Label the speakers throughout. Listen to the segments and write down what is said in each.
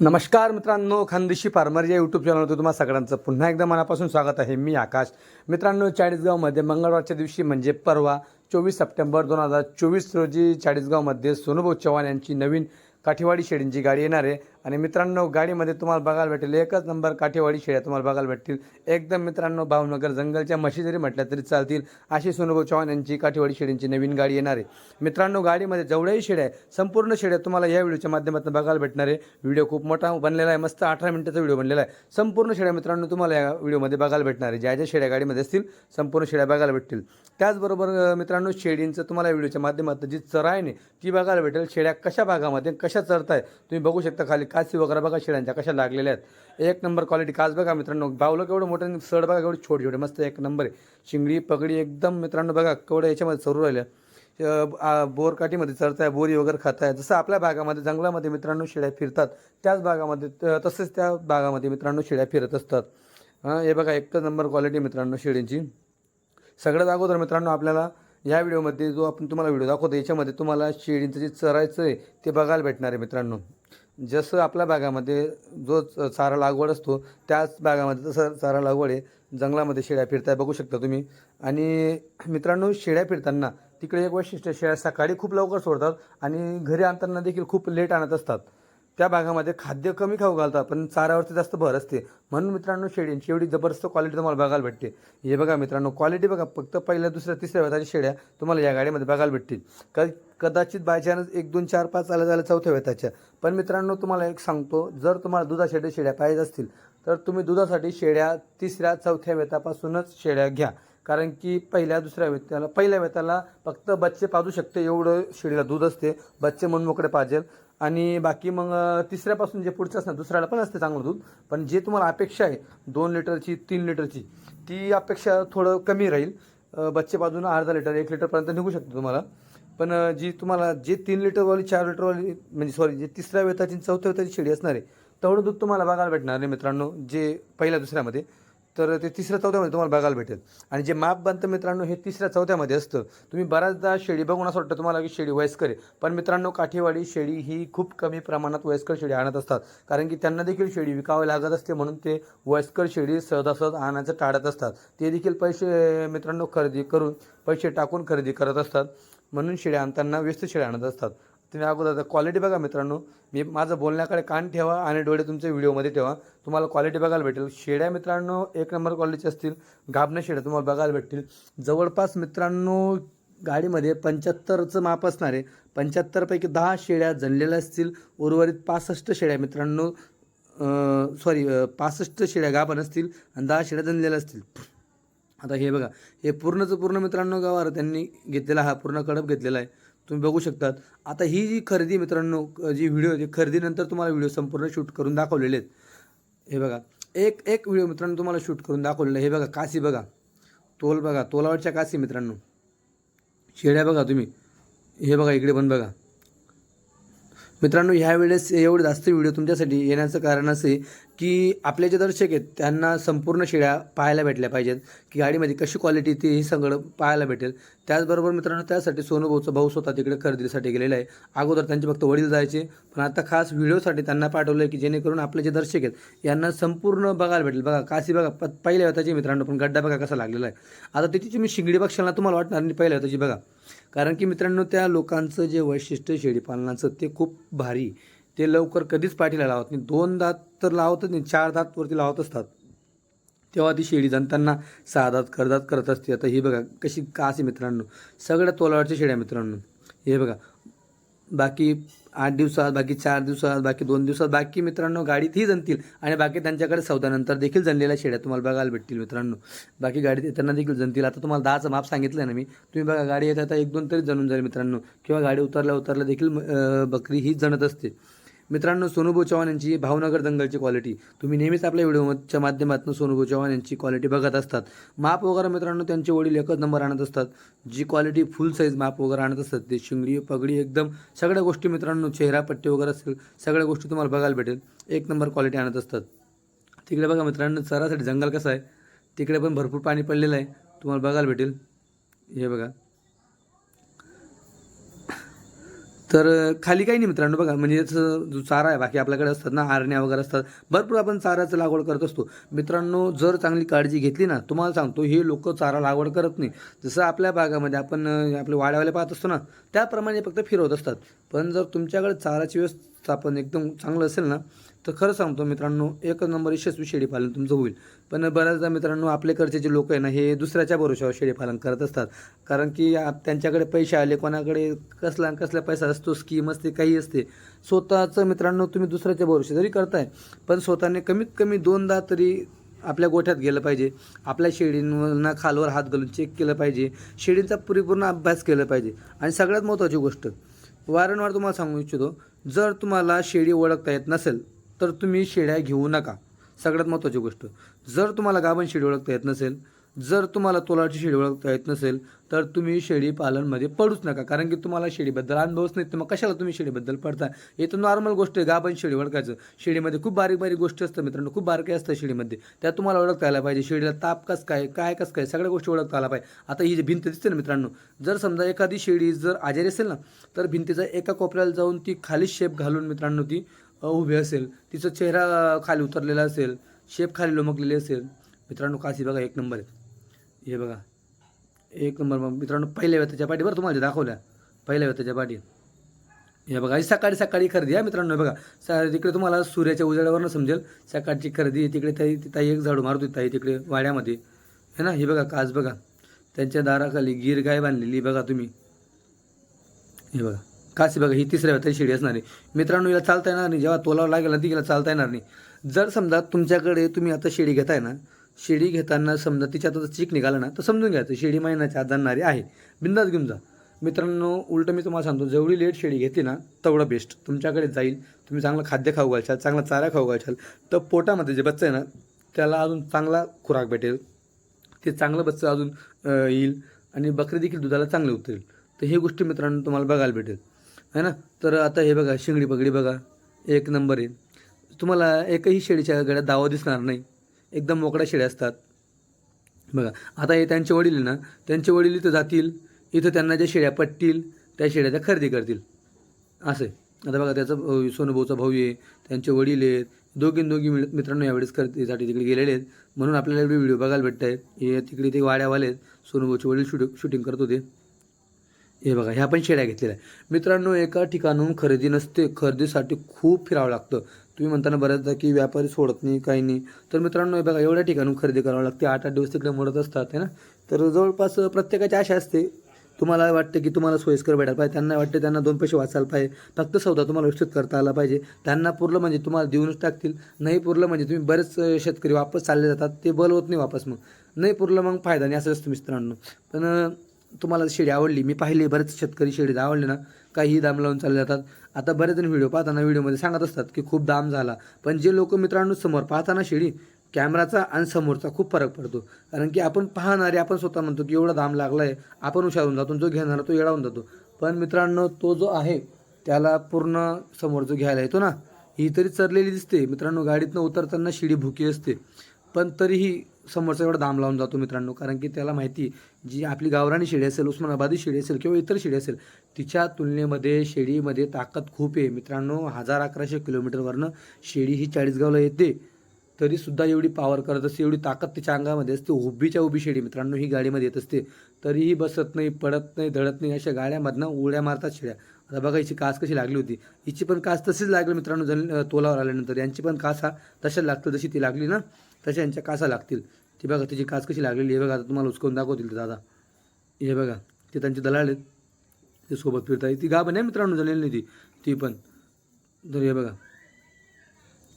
Speaker 1: नमस्कार मित्रांनो खानदेशी फार्मर या यूट्यूब चॅनलवरती तुम्हाला सगळ्यांचं पुन्हा एकदा मनापासून स्वागत आहे. मी आकाश. मित्रांनो चाळीसगावमध्ये मंगळवारच्या दिवशी म्हणजे परवा चोवीस सप्टेंबर दोन हजार चोवीस रोजी चाळीसगावमध्ये सोनूभाऊ चव्हाण यांची नवीन काठीवाडी शेडींची गाडी येणार आहे. आणि मित्रांनो गाडीमध्ये तुम्हाला बघायला भेटेल एकच नंबर काठेवाडी शेळ्या तुम्हाला बघायला भेटतील. एकदम मित्रांनो भावनगर जंगलच्या म्हशी जरी म्हटल्या तरी चालतील. अशी सोनूभाऊ चव्हाण यांची काठेवाडी शेळींची नवीन गाडी येणार आहे. मित्रांनो गाडीमध्ये जेवढ्याही शेड्या आहे संपूर्ण शेड्या तुम्हाला या व्हिडिओच्या माध्यमातून बघायला भेटणार आहे. व्हिडिओ खूप मोठा बनलेला आहे मस्त अठरा मिनिटाचा व्हिडिओ बनलेला आहे. संपूर्ण शेड्या मित्रांनो तुम्हाला या व्हिडिओमध्ये बघायला भेटणार आहे. ज्या ज्या शेड्या गाडीमध्ये असतील संपूर्ण शेड्या बघायला भेटतील. त्याचबरोबर मित्रांनो शेडींचं तुम्हाला या व्हिडिओच्या माध्यमातून जी चराय आहे ती बघायला भेटेल. शेड्या कशा भागामध्ये कशा चरताय तुम्ही बघू शकता खाली. कासी वगैरे बघा शेळ्यांच्या कशा लागलेल्या आहेत. एक नंबर क्वालिटी काच बघा मित्रांनो. बावलं केवढं मोठं सड बघा केवढी छोटे छोटे मस्त एक नंबर आहे. शिंगडी पगडी एकदम मित्रांनो बघा केवढं याच्यामध्ये चरू राहिल्या बोरकाठीमध्ये चरताय बोरी वगैरे खाताय. जसं आपल्या भागामध्ये जंगलामध्ये मित्रांनो शेळ्या फिरतात त्याच भागामध्ये त- तसंच त्या भागामध्ये मित्रांनो शेळ्या फिरत असतात. हां हे बघा एकच नंबर क्वालिटी मित्रांनो शेळींची सगळ्यात अगोदर मित्रांनो आपल्याला या व्हिडिओमध्ये जो आपण तुम्हाला व्हिडिओ दाखवतो याच्यामध्ये तुम्हाला शेळींचं जे चरायचं आहे ते बघायला भेटणार आहे मित्रांनो. जसं आपल्या भागामध्ये जो च- चारा लागवड असतो त्याच भागामध्ये तसं चारा लागवड आहे जंगलामध्ये शेळ्या फिरताय बघू शकता तुम्ही. आणि मित्रांनो शेळ्या फिरताना तिकडे एक वैशिष्ट्य शेळ्या सकाळी खूप लवकर सोडतात आणि घरी आणताना देखील खूप लेट आणत असतात. त्या भागामध्ये खाद्य कमी खाऊ घालतात पण चाऱ्यावरती जास्त भर असते. म्हणून मित्रांनो शेळ्यांची एवढी जबरदस्त क्वालिटी तुम्हाला बघायला भेटते. हे बघा मित्रांनो क्वालिटी बघा फक्त पहिल्या दुसऱ्या तिसऱ्या वेताच्या शेळ्या तुम्हाला या गाडीमध्ये बघायला भेटतील. क कदाचित बाय चान्स एक दोन चार पाच आल्या झाल्या चौथ्या वेताच्या पण मित्रांनो तुम्हाला एक सांगतो जर तुम्हाला दुधासाठी शेळ्या पाहिजे असतील तर तुम्ही दुधासाठी शेळ्या तिसऱ्या चौथ्या वेतापासूनच शेळ्या घ्या. कारण की पहिल्या दुसऱ्या वेताला पहिल्या वेताला फक्त बच्चे पाजू शकते एवढं शेळीला दूध असते. बच्चे म्हणून मोकळे पाहिजे आणि बाकी मग तिसऱ्यापासून जे पुढचं असणार दुसऱ्याला पण असते चांगलं दूध. पण जे तुम्हाला अपेक्षा आहे दोन लिटरची तीन लिटरची ती अपेक्षा थोडं कमी राहील. बच्चे बाजूनं अर्धा लिटर एक लिटरपर्यंत निघू शकतो तुम्हाला. पण जी तुम्हाला जे तीन लिटरवाली चार लिटरवाली म्हणजे सॉरी जे तिसऱ्या वेताची चौथ्या वेताची शेळी असणार आहे तेवढं दूध तुम्हाला बघायला भेटणार आहे मित्रांनो जे पहिल्या दुसऱ्यामध्ये. तर ते तिसऱ्या चौथ्यामध्ये तुम्हाला बघायला भेटेल. आणि जे माप बनतं मित्रांनो हे तिसऱ्या चौथ्यामध्ये असतं. तुम्ही बऱ्याचदा शेळी बघून असं वाटतं तुम्हाला की शेळी वयस्कर आहे. पण मित्रांनो काठीवाडी शेळी ही खूप कमी प्रमाणात वयस्कर शेळी आणत असतात. कारण की त्यांना देखील शेळी विकावी लागत असते म्हणून ते वयस्कर शेळी सहजासहज आणायचं टाळत असतात. ते देखील पैसे मित्रांनो खरेदी करून पैसे टाकून खरेदी करत असतात. म्हणून शेळ्या आणताना व्यस्त शेळ्या आणत असतात. तुम्ही अगोदर क्वालिटी बघा मित्रांनो. मी माझं बोलण्याकडे कान ठेवा आणि डोळे तुमच्या व्हिडिओमध्ये ठेवा. तुम्हाला क्वालिटी बघायला भेटेल. शेड्या मित्रांनो एक नंबर क्वालिटीचे असतील. गाबणे शेड्या तुम्हाला बघायला भेटतील. जवळपास मित्रांनो गाडीमध्ये पंच्याहत्तरचं माप असणार आहे पंच्याहत्तरपैकी दहा शेळ्या जणलेल्या असतील. उर्वरित पासष्ट शेळ्या मित्रांनो सॉरी पासष्ट शेळ्या गाभण असतील आणि दहा शेड्या जनलेल्या असतील. आता हे बघा हे पूर्णचं पूर्ण मित्रांनो गावावर त्यांनी घेतलेला हा पूर्ण कडप घेतलेला आहे. तुम्ही बघू शकतात. आता ही जी खरेदी मित्रांनो जी व्हिडिओ जी खरेदीनंतर तुम्हाला व्हिडिओ संपूर्ण शूट करून दाखवलेले आहेत. हे बघा एक एक व्हिडिओ मित्रांनो तुम्हाला शूट करून दाखवलेलं आहे. हे बघा कासी बघा. तोल बघा तोलावरच्या कासी मित्रांनो. शेड्या बघा तुम्ही. हे बघा इकडे पण बघा. मित्रांनो ह्या वेळेस एवढे जास्त व्हिडिओ तुमच्यासाठी येण्याचं कारण असे की आपले जे दर्शक आहेत त्यांना संपूर्ण शेळ्या पाहायला भेटल्या पाहिजेत. की गाडीमध्ये कशी क्वालिटी ती हे सगळं पाहायला भेटेल. त्याचबरोबर मित्रांनो त्यासाठी सोनूभाऊचा भाऊ स्वतः तिकडे खरेदीसाठी गेलेला आहे. अगोदर त्यांचे फक्त वडील जायचे पण आता खास व्हिडिओसाठी त्यांना पाठवलं आहे की जेणेकरून आपले जे दर्शक आहेत यांना संपूर्ण बघायला भेटेल. बघा काशी बघा प पहिल्या होताची मित्रांनो पण गड्डा बघा कसा लागलेला आहे. आता तिची मी शिंगडी बघशाल तुम्हाला वाटणार नाही पहिल्या होताची बघा. कारण की मित्रांनो त्या लोकांचं जे वैशिष्ट्य शेळीपालनाचं ते खूप भारी. ते लवकर कधीच पाठीला लावत नाही. दोन दात तर लावतच नाही चार दातवरती लावत असतात. तेव्हा ती शेळी जनताना सहा दात करदात करत असते. आता ही बघा कशी का असे मित्रांनो. सगळ्या तोलावरच्या शेळ्या मित्रांनो. हे बघा. बाकी आठ दिवसात बाकी चार दिवसात बाकी दोन दिवसात बाकी मित्रांनो गाडीतही जणतील जनतील आणि बाकी त्यांच्याकडे सौदानंतर देखील जनलेल्या शेड्या तुम्हाला बघायला भेटतील मित्रांनो. बाकी गाडीत येताना देखील जनतील आता तुम्हाला दहाचं माप सांगितलं ना मी. तुम्ही बघा गाडी येत आता एक दोन तरी जणून जाईल मित्रांनो. किंवा गाडी उतरल्या उतरल्या देखील बकरी ही जणत असते. मित्रांनो सोनूभाऊ चव्हाण यांची भावनगर दंगलची क्वालिटी तुम्ही नेहमीच आपल्या व्हिडिओच्या माध्यमातून सोनूभाऊ चव्हाण यांची क्वालिटी बघत असतात. माप वगैरे मित्रांनो त्यांचे वडील एकच नंबर आणत असतात. जी क्वालिटी फुल साईज माप वगैरे आणत असतात ते शिंगडी पगडी एकदम सगळ्या गोष्टी मित्रांनो चेहरा पट्टी वगैरे असेल सगळ्या गोष्टी तुम्हाला बघायला भेटेल. एक नंबर क्वालिटी आणत असतात. तिकडे बघा मित्रांनो चरासाठी जंगल कसं आहे? तिकडे पण भरपूर पाणी पडलेलं आहे. तुम्हाला बघायला भेटेल. हे बघा. तर खाली काही नाही मित्रांनो बघा म्हणजे जो चारा आहे बाकी आपल्याकडे असतात ना आरण्या वगैरे असतात. भरपूर आपण चाराचं लागवड करत असतो. मित्रांनो जर चांगली काळजी घेतली ना तुम्हाला सांगतो हे लोक चारा लागवड करत नाही. जसं आपल्या भागामध्ये आपण आपले वाड्यावाले पाहत असतो ना त्याप्रमाणे फक्त फिरवत असतात. पण जर तुमच्याकडे चाराची व्यवस्थापन एकदम चांगलं असेल ना तर खरं सांगतो मित्रांनो एक नंबर यशस्वी शेळीपालन तुमचं होईल. पण बऱ्याचदा मित्रांनो आपल्याकडचे जे लोक आहे ना हे दुसऱ्याच्या भरोशावर शेळीपालन करत असतात. कारण की त्यांच्याकडे पैसे आले कोणाकडे कसला कसला पैसा असतो स्कीम असते काही असते. स्वतःचं मित्रांनो तुम्ही दुसऱ्याच्या भरोशा जरी करताय. पण स्वतःने कमीत कमी दोनदा तरी आपल्या गोठ्यात गेलं पाहिजे. आपल्या शेळींना खालवर हात घालून चेक केलं पाहिजे. शेळींचा परिपूर्ण अभ्यास केला पाहिजे. आणि सगळ्यात महत्त्वाची गोष्ट वारंवार तुम्हाला सांगू इच्छितो जर तुम्हाला शेळी ओळखता येत नसेल तर तुम्ही शेळ्या घेऊ नका. सगळ्यात महत्त्वाची गोष्ट जर तुम्हाला गाभण शेळी ओळखता येत नसेल जर तुम्हाला तोलाची शेळी ओळखता येत नसेल तर तुम्ही शेळी पालनमध्ये पडूच नका. कारण की तुम्हाला शेळीबद्दल अनुभवच नाही तर मग कशाला तुम्ही शेळीबद्दल पडता हे तर नॉर्मल गोष्ट आहे गाभण शेळी ओळखायचं. शेळीमध्ये खूप बारीक बारीक गोष्टी असतात मित्रांनो खूप बारके असतात शेळीमध्ये त्या तुम्हाला ओळखता आल्या पाहिजे. शेळीला ताप कस काय काय कस काय सगळ्या गोष्टी ओळखता आल्या पाहिजे. आता ही जी भिंत दिसते ना मित्रांनो जर समजा एखादी शेळी जर आजारी असेल ना तर भिंतीचा एका कोपऱ्याला जाऊन ती खाली शेप घालून मित्रांनो ती उभे असेल तिचा चेहरा खाली उतरलेला असेल शेप खाली लोमकलेली असेल. मित्रांनो काशी बघा एक नंबर आहे. हे बघा एक नंबर मग मित्रांनो पहिल्या व्यथाच्या पाठी बरं तुम्हाला दाखवल्या. पहिल्या व्यथाच्या पाठी. हे बघा ही सकाळी सकाळी खरेदी आहे मित्रांनो बघा. सा तिकडे तुम्हाला सूर्याच्या उजेडावरनं समजेल सकाळची खरेदी तिकडे ताई ताई एक झाडू मारत होती ताई तिकडे वाड्यामध्ये. है ना हे बघा काच बघा. त्यांच्या दाराखाली गिर गाय बांधलेली बघा तुम्ही. हे बघा. काशी बघा ही तिसऱ्या व्यथा शिडी असणार आहे मित्रांनो याला चालता येणार नाही. जेव्हा तोलावर लागेल ना ती हिला चालता येणार नाही. जर समजा तुमच्याकडे तुम्ही आता शिडी घेताय ना शिडी घेताना समजा तिच्यात आता चीक निघाला ना तर समजून घ्यायचं. शिडी महिन्याच्या आत जाणारी आहे. बिंदास घेऊन जा. मित्रांनो उलटं मी तुम्हाला सांगतो जेवढी लेट शेळी घेतली ना तेवढं बेस्ट तुमच्याकडे जाईल. तुम्ही चांगलं खाद्य खाऊ घालशाल चांगला चारा खाऊ घालशाल तर पोटामध्ये जे बच्चा आहे ना त्याला अजून चांगला खुराक भेटेल. ते चांगलं बच्चं अजून येईल. आणि बकरी देखील दुधाला चांगले उतरेल. तर हे गोष्टी मित्रांनो तुम्हाला बघायला भेटेल. है ना? तर आता हे बघा शिंगडी पगडी बघा. एक नंबर आहे. तुम्हाला एकही शेळीच्या गड्यात दावा दिसणार नाही. एकदम मोकळ्या शेळ्या असतात. बघा आता हे त्यांचे वडील आहे ना? त्यांचे वडील इथं जातील. इथं त्यांना ज्या शेळ्या पटतील त्या शेळ्या त्या खरेदी करतील. असं आहे. आता बघा त्याचा सोनभाऊचा सोनूभाऊचा भाऊ आहे. त्यांचे वडील आहेत. दोघी दोघी मिळ मित्रांनो यावेळेस खरेदीसाठी तिकडे गेलेले आहेत. म्हणून आपल्याला एवढे व्हिडिओ बघायला भेटत आहे हे तिकडे ते वाड्यावाले आहेत. सोनभाऊचे वडील शूट शूटिंग करत होते. हे बघा ह्या पण शेड्या घेतलेल्या आहे मित्रांनो एका ठिकाणून खरेदी नसते खरेदीसाठी खूप फिरावं लागतं. तुम्ही म्हणताना बऱ्याचदा की व्यापारी सोडत नाही काही नाही. तर मित्रांनो हे बघा एवढ्या ठिकाणून खरेदी करावं लागते. आठ आठ दिवस तिकडे मोडत असतात है ना? तर जवळपास प्रत्येकाची आशा असते. तुम्हाला वाटतं की तुम्हाला सोयीस्कर भेटायला पाहिजे. त्यांना वाटतं त्यांना दोन पैसे वाचायला पाहिजे. फक्त सौदा तुम्हाला व्यवस्थित करता आला पाहिजे. त्यांना पुरलं म्हणजे तुम्हाला देऊनच टाकतील. नाही पुरलं म्हणजे तुम्ही बरेच शेतकरी वापस चालले जातात. ते बल होत नाही वापस मग. नाही पुरलं मग फायदा नाही असं असतं मित्रांनो. पण तुम्हाला शेळी आवडली मी पाहिली बरेच शेतकरी शेळी आवडले ना काही दाम लावून चालले जातात. आता बरेच जण व्हिडिओ पाहताना व्हिडिओमध्ये सांगत असतात की खूप दाम झाला. पण जे लोक मित्रांनो समोर पाहताना शेळी कॅमेराचा आणि समोरचा खूप फरक पडतो. कारण की आपण पाहणारे आपण स्वतः म्हणतो की एवढा दाम लागला आहे आपण हुशारून जातो जो घेणारा तो येडावून जातो. पण मित्रांनो तो जो आहे त्याला पूर्ण समोर जो घ्यायला येतो ना ही तरी चरलेली दिसते. मित्रांनो गाडीतनं उतरताना शिडी भुकी असते. पण तरीही समोरचा एवढा दाम लावून जातो मित्रांनो कारण की त्याला माहिती जी आपली गावरानी शेळी असेल उस्मानाबादी शेळी असेल किंवा इतर शेळी असेल तिच्या तुलनेमध्ये शेळीमध्ये ताकद खूप आहे. मित्रांनो हजार अकराशे किलोमीटरवरनं शेळी ही चाळीसगावला येते तरीसुद्धा एवढी पॉवर करत असते एवढी ताकद तिच्या अंगामध्ये असते. उभीच्या उभी शेळी मित्रांनो ही गाडीमध्ये येत असते तरीही बसत नाही पडत नाही धडत नाही अशा गाड्यामधनं उड्या मारतात शेळ्या. आता बघा हिची कास कशी लागली होती. हिची पण कास तशीच लागली मित्रांनो जण तोलावर आल्यानंतर. यांची पण कास हा तशाच लागतं जशी ती लागली ना. तशा यांच्या कासा लागतील. ती बघा त्याची कास कशी लागलेली हे बघा आता तुम्हाला उचकून दाखवतील ते दादा. हे बघा ते त्यांचे दलाल आहेत. ते सोबत फिरताय. ती गाभण आहे मित्रांनो झालेली नाही ती. ती पण. तर हे बघा.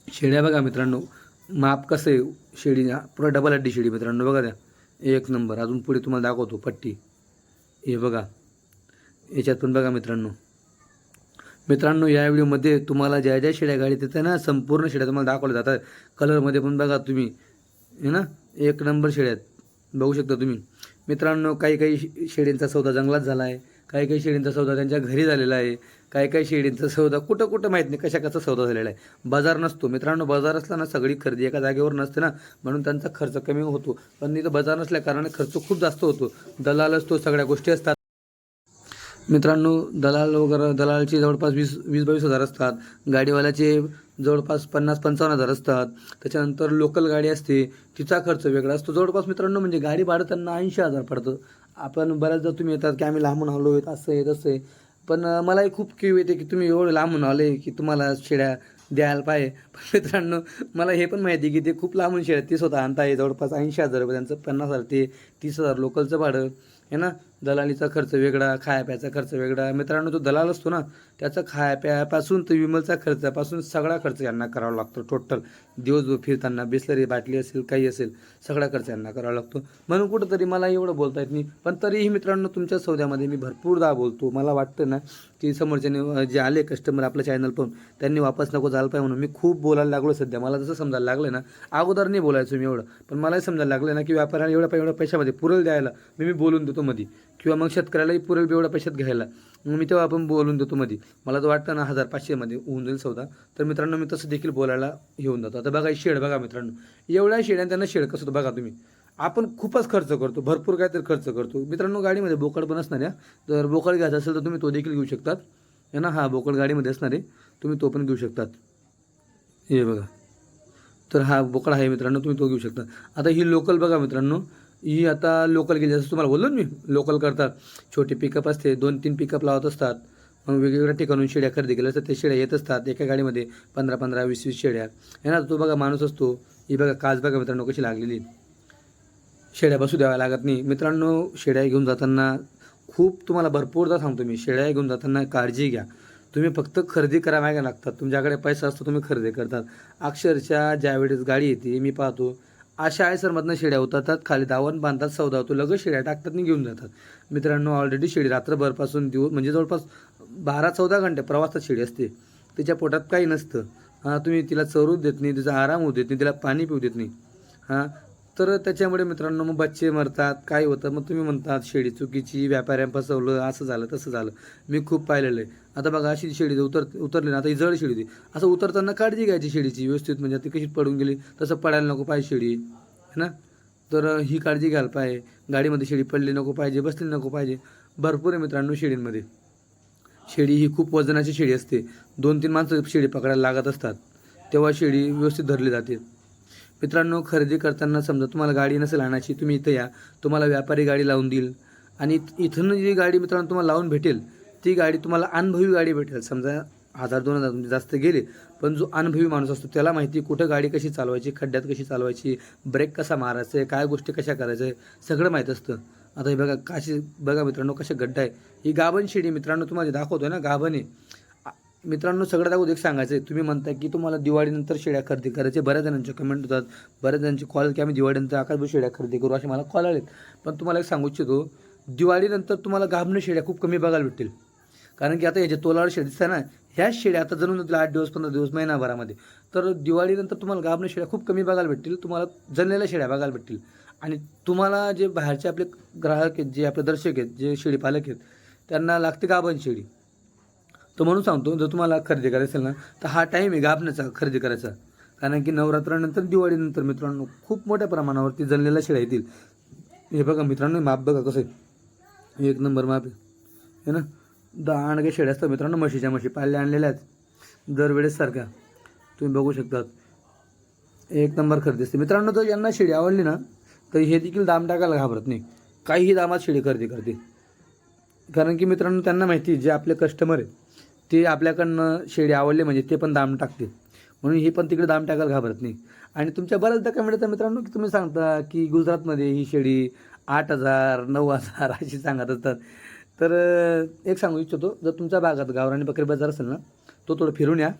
Speaker 1: शेड्या बघा मित्रांनो. माप कसं आहे शेडी? पुरा डबल अड्डी शेडी मित्रांनो. बघा त्या. एक नंबर. अजून पुढे तुम्हाला दाखवतो पट्टी. हे बघा. याच्यात पण बघा मित्रांनो. मित्रांनो या व्हिडिओमध्ये तुम्हाला ज्या ज्या शेड्या गाडी येतात ना संपूर्ण शेळ्या तुम्हाला दाखवल्या जातात. कलरमध्ये पण बघा तुम्ही. है ना एक नंबर शेळ्या आहेत. बघू शकता तुम्ही. मित्रांनो काही काही शे- शेळींचा सौदा जंगलात झाला आहे. काही काही शेळींचा सौदा त्यांच्या घरी झालेला आहे. काही काही शेळींचा सौदा कुठं कुठं माहीत नाही कशा कसा सौदा झालेला आहे. बाजार नसतो. मित्रांनो बाजार असला ना सगळी खरेदी एका जागेवर नसते ना म्हणून त्यांचा खर्च कमी होतो. पण इथं बाजार नसल्या कारणाने खर्च खूप जास्त होतो. दलाल असतो सगळ्या गोष्टी असतात. मित्रांनो दलाल वगैरे दलालचे जवळपास वीस वीस बावीस हजार असतात. गाडीवाल्याचे जवळपास पन्नास पंचावन्न हजार असतात. त्याच्यानंतर लोकल गाडी असते तिचा खर्च वेगळा असतो. जवळपास मित्रांनो म्हणजे गाडी भाडं त्यांना ऐंशी हजार पडतं. आपण बऱ्याचदा तुम्ही येतात की आम्ही लांबून आलो आहेत असं आहे तसं आहे. पण मलाही खूप किव येते की तुम्ही एवढं लांबून आले की तुम्हाला शेळ्या द्यायला पाहिजे. पण मित्रांनो मला हे पण माहिती आहे की ते खूप लांबून शेळ्या ते स्वतः आणता आहे जवळपास ऐंशी हजार रुपये त्यांचं पन्नास हजार ते तीस हजार लोकलचं भाडं. आहे ना? दलालीचा खर्च वेगळा खाया प्यायचा खर्च वेगळा. मित्रांनो तो दलाल असतो ना त्याचा खायाप्यापासून तर विमलचा खर्चापासून सगळा खर्च यांना करावा लागतो टोटल दिवसभर फिरताना बिसलरी बाटली असेल काही असेल सगळा खर्च यांना करावा लागतो. म्हणून कुठंतरी मला एवढं बोलता येत नाही पण तरीही मित्रांनो तुमच्या सौद्यामध्ये मी भरपूरदा बोलतो. मला वाटतं ना की समोरच्याने जे आले कस्टमर आपलं चॅनल पण त्यांनी वापस नको झालं पाहिजे म्हणून मी खूप बोलायला लागलो सध्या. मला जसं समजायला लागलं ना अगोदर नाही बोलायचो मी एवढं पण मलाही समजायला लागलं ना की व्यापाऱ्याला एवढ्या एवढ्या पैशामध्ये पुरेल द्यायला मी मी बोलून देतो मध्ये किंवा मग शेतकऱ्यालाही पुरेल एवढ्या पैशात घ्यायला. मग मी तेव्हा आपण बोलून देतो मध्ये. मला तर वाटतं ना हजार पाचशेमध्ये होऊन जाईल सौदा. तर मित्रांनो मी तसं देखील बोलायला येऊन जातो. आता बघा शेड बघा मित्रांनो. एवढ्या शेड्या त्यांना शेड कसं होतं बघा तुम्ही. आपण खूपच खर्च करतो. भरपूर काहीतरी खर्च करतो. मित्रांनो गाडीमध्ये बोकड पण असणार आहे जर बोकड घ्यायचा असेल तर तुम्ही तो देखील घेऊ शकतात. आहे ना हा बोकड गाडीमध्ये असणार आहे. तुम्ही तो पण घेऊ शकतात. हे बघा. तर हा बोकड आहे मित्रांनो तुम्ही तो घेऊ शकता. आता ही लोकल बघा मित्रांनो. ही आता लोकल गेली जसं तुम्हाला बोललो ना मी लोकल करतात. छोटे पिकअप असते दोन तीन पिकअप लावत असतात. मग वेगवेगळ्या ठिकाणून शेड्या खरेदी केल्या असतात ते शेड्या येत असतात एका गाडीमध्ये पंधरा पंधरा वीस वीस शेड्या. आहे ना तो बघा माणूस असतो. ही बघा काच बघा मित्रांनो कशी लागलेली शेड्या बसू द्याव्या लागत नाही. मित्रांनो शेड्या घेऊन जाताना खूप तुम्हाला भरपूरदा सांगतो मी. शेळ्या घेऊन जाताना काळजी घ्या. तुम्ही फक्त खरेदी करा मागे लागतात तुमच्याकडे पैसा असतो तुम्ही खरेदी करतात. अक्षरशः ज्यावेळेस गाडी येते मी पाहतो अशा आयसरमधनं शेड्या उतरतात खाली दावण बांधतात सौदा होतो लगेच शेड्या टाकतात आणि घेऊन जातात. मित्रांनो ऑलरेडी शेळी रात्रभरपासून दिवस म्हणजे जवळपास बारा चौदा घंटे प्रवासात शेळी असते. तिच्या पोटात काही नसतं. हां तुम्ही तिला चरू देत नाही तिचा आराम होऊ देत नाही तिला पाणी पिऊ देत नाही. हां तर त्याच्यामुळे मित्रांनो मग बच्चे मरतात काय होतं. मग तुम्ही म्हणतात शेळी चुकीची व्यापाऱ्यां फसवलं असं झालं तसं झालं. मी खूप पाहिलेलं आहे. आता बघा अशी शेळी उतर उतरली ना आता ही जड शेळी होती. असं उतरताना काळजी घ्यायची शेळीची व्यवस्थित. म्हणजे ती कशी पडून गेली तसं पडायला नको पाहिजे शेळी. है ना? तर ही काळजी घ्यायला पाहिजे. गाडीमध्ये शेळी पडली नको पाहिजे बसली नको पाहिजे. भरपूर आहे मित्रांनो शेळींमध्ये. शेळी ही खूप वजनाची शेळी असते. दोन तीन माणसं शेळी पकडायला लागत असतात. तेव्हा शेळी व्यवस्थित धरली जाते. मित्रांनो खरेदी करताना समजा तुम्हाला गाडी नसेल आणायची तुम्ही इथं या. तुम्हाला व्यापारी गाडी लावून देईल. आणि इत- इथून जी गाडी मित्रांनो तुम्हाला लावून भेटेल ती गाडी तुम्हाला अनुभवी गाडी भेटेल. समजा हजार दोन हजार तुमचे जास्त गेले पण जो अनुभवी माणूस असतो त्याला माहिती कुठं गाडी कशी चालवायची खड्ड्यात कशी चालवायची ब्रेक कसा मारायचा आहे काय गोष्टी कशा करायचं आहे सगळं माहीत असतं. आता हे बघा काशी बघा मित्रांनो कसे गड्डा आहे. ही गाभण शेडी मित्रांनो तुम्हाला दाखवतो आहे ना गाभण आहे. मित्रांनो सगळ्यात अगोदर एक सांगायचं आहे तुम्ही म्हणता की तुम्हाला दिवाळीनंतर शेड्या खरेदी करायचे बऱ्याच जणांचे कमेंट होतात. बऱ्याच जणांचे कॉल की आम्ही दिवाळीनंतर आकाशभू शेड्या खरेदी करू असे मला कॉल आलेत. पण तुम्हाला एक सांगू इच्छितो दिवाळीनंतर तुम्हाला गाभणं शेड्या खूप कमी बघायला भेटतील. कारण की आता याच्या तोलावर तोलाळ शेळ्या आहे ना ह्याच शेड्या आता जणून जातील आठ दिवस पंधरा दिवस महिनाभरामध्ये तर दिवाळीनंतर तुम्हाला गाभणे शेळ्या खूप कमी बघायला भेटतील तुम्हाला जणलेल्या शेळ्या बघायला भेटतील. आणि तुम्हाला जे बाहेरचे आपले ग्राहक आहेत जे आपले दर्शक आहेत जे शेळी पालक आहेत त्यांना लागते गाभण शेळी. तर म्हणून सांगतो जर तुम्हाला खरेदी करायचं असेल ना तर हा टाईम आहे गाभण्याचा खरेदी करायचा. कारण की नवरात्रानंतर दिवाळीनंतर मित्रांनो खूप मोठ्या प्रमाणावरती जणलेल्या शेळ्या येतील. हे बघा मित्रांनो माप बघा कसं आहे. एक नंबर माप आहे. ना? दहा आणखे शेळ्या असतात मित्रांनो म्हशीच्या म्हशी पाळल्या आणलेल्या आहेत. दरवेळेस सारख्या. तुम्ही बघू शकतात. एक नंबर खरेदी असते. मित्रांनो जर यांना शेळी आवडली ना तर हे देखील दाम टाकायला घाबरत नाही. काहीही दामात शेळी खरेदी करते. कारण की मित्रांनो त्यांना माहिती आहे, जे आपले कस्टमर आहेत ते आपल्याकडनं शेळी आवडले म्हणजे ते पण दाम टाकते. म्हणून ही पण तिकडे दाम टाकायला घाबरत नाही. आणि तुमच्या बऱ्याचदा काय येतात मित्रांनो की तुम्ही सांगता की गुजरातमध्ये ही शेळी आठ हजार नऊ हजार अशी सांगत असतात. तर एक सांगू इच्छितो जर तुमच्या भागात गावराणी बकरी बाजार असेल ना तो थोडं फिरून या.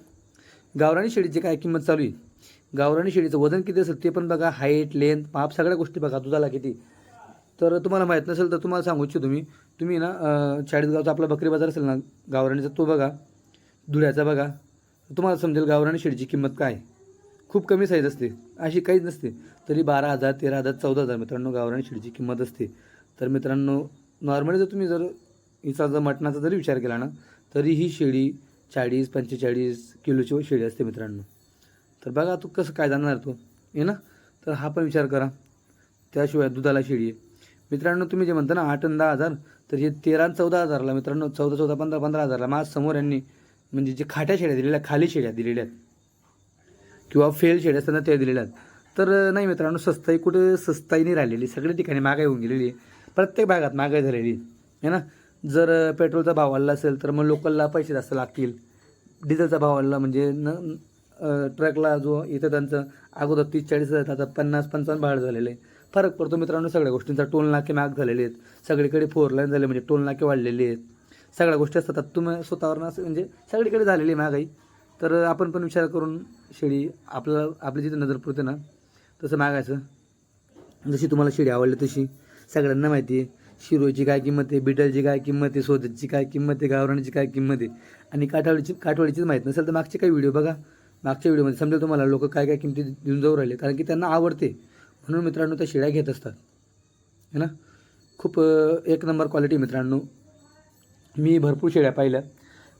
Speaker 1: गावराणी शेळीची काय किंमत चालू आहे? गावराणी शेळीचं वजन किती असेल ते पण बघा हाईट लेंथ माप सगळ्या गोष्टी बघा दुधाला किती. तर तुम्हाला माहीत नसेल तर तुम्हाला सांगू इच्छितो तुम्ही तुम्ही ना चाळीसगावचा आपला बकरी बाजार असेल ना गावराणीचा तो बघा. धुळ्याचा बघा. तुम्हाला समजेल गावराणी शेळीची किंमत काय? खूप कमी साईज असते. अशी काहीच नसते. तरी बारा हजार तेरा हजार चौदा हजार मित्रांनो गावराणी शेळीची किंमत असते. तर मित्रांनो नॉर्मली जर तुम्ही जर हिचा जर मटणाचा जरी विचार केला ना तरी ही शेळी चाळीस पंचेचाळीस किलोची शेळी असते मित्रांनो. तर बघा तू कसं काय जाणार तो. आहे ना? तर हा पण विचार करा. त्याशिवाय दुधाला शेळी आहे. मित्रांनो तुम्ही जे म्हणता ना आठ आणि दहा हजार तर हे तेरा चौदा हजारला मित्रांनो चौदा चौदा पंधरा पंधरा हजारला माझ समोर यांनी म्हणजे जे खाट्या शेड्या दिलेल्या खाली शेड्या दिलेल्या आहेत. किंवा फेल शेड्या असताना त्या दिलेल्या आहेत. तर नाही मित्रांनो सस्ताई कुठे सस्ताई नाही राहिलेली सगळ्या ठिकाणी महागाई होऊन गेलेली आहे. प्रत्येक भागात महागाई झालेली आहे. ना? जर पेट्रोलचा भाव वाढला असेल तर मग लोकलला पैसे जास्त लागतील. डिझेलचा भाव वाढला म्हणजे न ट्रकला जो इथं त्यांचं अगोदर तीस चाळीस हजार आता पन्नास पंचावन्न भाड झालेलं आहे. फरक पडतो मित्रांनो सगळ्या गोष्टींचा. टोल नाके महाग झालेले आहेत. सगळीकडे फोर लाईन झाले म्हणजे टोल नाके वाढलेले आहेत. सगळ्या गोष्टी असतात. आता तुम्ही स्वतःवर असं म्हणजे सगळीकडे झालेली आहे महागाई. तर आपण पण विचार करून शेळी आपल्याला आपली जिथे नजर पुरते ना तसं मागायचं. जशी तुम्हाला शेळी आवडली तशी सगळ्यांना माहिती आहे. शिरोची काय किंमत आहे बिटलची काय किंमत आहे सोदतची काय किंमत आहे गावराणीची काय किंमत आहे आणि काठावळीची काठवाडीचीच माहीत नसेल तर मागचे काही व्हिडिओ बघा. मागच्या व्हिडिओमध्ये समजेल तुम्हाला लोक काय काय किमती देऊन जाऊ राहिले. कारण की त्यांना आवडते. म्हणून मित्रांनो त्या शेळ्या घेत असतात. है ना? खूप एक नंबर क्वालिटी मित्रांनो. मी भरपूर शेळ्या पाहिल्या.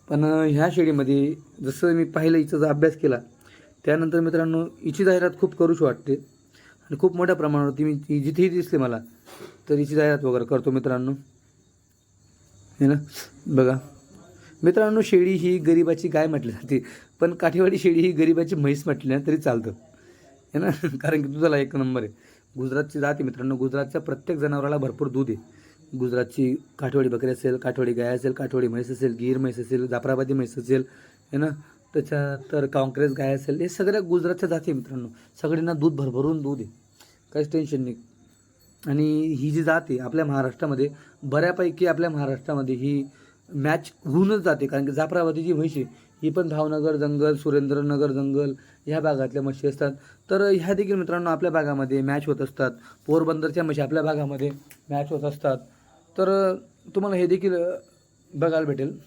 Speaker 1: पण ह्या शेळीमध्ये जसं मी पाहिलं हिचा जर अभ्यास केला त्यानंतर मित्रांनो हिची जाहिरात खूप करूशी वाटते. आणि खूप मोठ्या प्रमाणावरती मी जिथेही दिसते मला तर हिची जाहिरात वगैरे करतो मित्रांनो. हे ना? बघा. मित्रांनो शेळी ही गरिबाची गाय म्हटली जाते पण काठेवाडी शेळी ही गरिबाची म्हैस म्हटली ना तरी चालतं. है ना? कारण की दुधाला एक नंबर आहे. गुजरातची जाती मित्रांनो. गुजरातच्या प्रत्येक जनावराला भरपूर दूध आहे. गुजरातची काठवाडी बकरी असेल काठवाडी गाय असेल काठवाडी म्हैस असेल गीर म्हैस असेल जाफराबादी म्हैस असेल है ना? त्याच्यानंतर काँक्रेस गाय असेल हे सगळ्या गुजरातच्या जाती आहे मित्रांनो. सगळ्यांना दूध भरभरून दूध आहे. काहीच टेन्शन नाही. आणि ही जी जात आहे आपल्या महाराष्ट्रामध्ये बऱ्यापैकी आपल्या महाराष्ट्रामध्ये ही मॅच होऊनच जाते. कारण की जाफराबादी जी म्हशी ही पण भावनगर जंगल सुरेंद्रनगर जंगल ह्या भागातल्या म्हशी असतात. तर ह्या देखील मित्रांनो आपल्या भागामध्ये मॅच होत असतात. पोरबंदरच्या म्हशी आपल्या भागामध्ये मॅच होत असतात. तर तुम्हाला हे देखील बघायला भेटेल.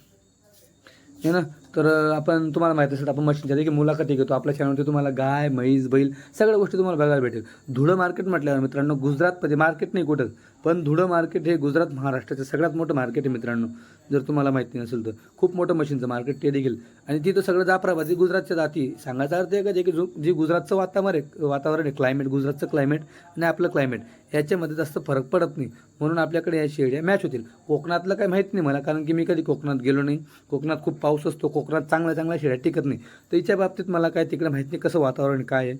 Speaker 1: है ना तर आपण तुम्हाला माहिती असेल आपण मशीनच्या देखील मुलाखती घेतो. आपल्या चॅनलवरती तुम्हाला गाय म्हैस बैल सगळ्या गोष्टी तुम्हाला बघायला भेटेल. धुळं मार्केट म्हटल्यावर मित्रांनो गुजरातमध्ये म्हणजे मार्केट नाही कुठंच पण धुळं मार्केट हे गुजरात महाराष्ट्राचं सगळ्यात मोठं मार्केट आहे मित्रांनो. जर तुम्हाला माहिती नसेल तर. खूप मोठं मशीनचं मार्केट ते देखील. आणि तिथं सगळं जाफराबादी गुजरातच्या जाती. सांगायचा अर्थ आहे का जे की जो जी गुजरातचं वातावरण आहे वातावरण आहे क्लायमेट गुजरातचं क्लायमेट आणि आपलं क्लायमेट ह्याच्यामध्ये जास्त फरक पडत नाही. म्हणून आपल्याकडे या शेड्या मॅच होतील. कोकणातलं काही माहीत नाही मला कारण की मी कधी कोकणात गेलो नाही. कोकणात खूप पाऊस असतो कोकणात चांगल्या चांगल्या शेड्या टिकत नाही. तर हिच्या बाबतीत मला काय तिकडे माहीत नाही कसं वातावरण काय आहे.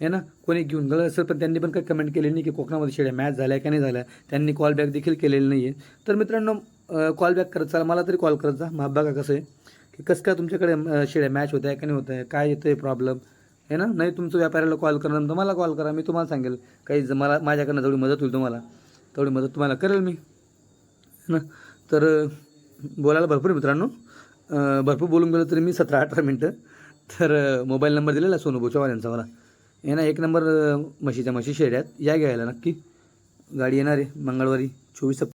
Speaker 1: हे ना कोणी घेऊन गेलं असेल पण त्यांनी पण काही कमेंट केली नाही की कोकणामध्ये शेड्या मॅच झाल्या का नाही झाल्या. त्यांनी कॉल बॅक देखील केलेलं नाही आहे. तर मित्रांनो कॉल बॅक करत चाल मला तरी कॉल करत जा. मग बघा कसं आहे. की कसं काय तुमच्याकडे शिड्या शेड्या मॅच होत आहे का नाही होत आहे? काय येतं आहे प्रॉब्लेम आहे ना नाही तुमचं व्यापाऱ्याला कॉल करणार तर मला कॉल करा मी तुम्हाला सांगेल. काही ज- मला माझ्याकडनं जेवढी मदत होईल तुम्हाला तेवढी मदत तुम्हाला करेल मी. है ना तर बोलायला भरपूर मित्रांनो. भरपूर बोलून गेलो तरी मी सतरा अठरा मिनटं. तर मोबाईल नंबर दिलेला सोनू बोचवाल यांचा मला. हे ना एक नंबर म्हशीच्या म्हशी शेड्यात. या घ्यायला नक्की. गाडी येणार आहे मंगळवारी चोवीस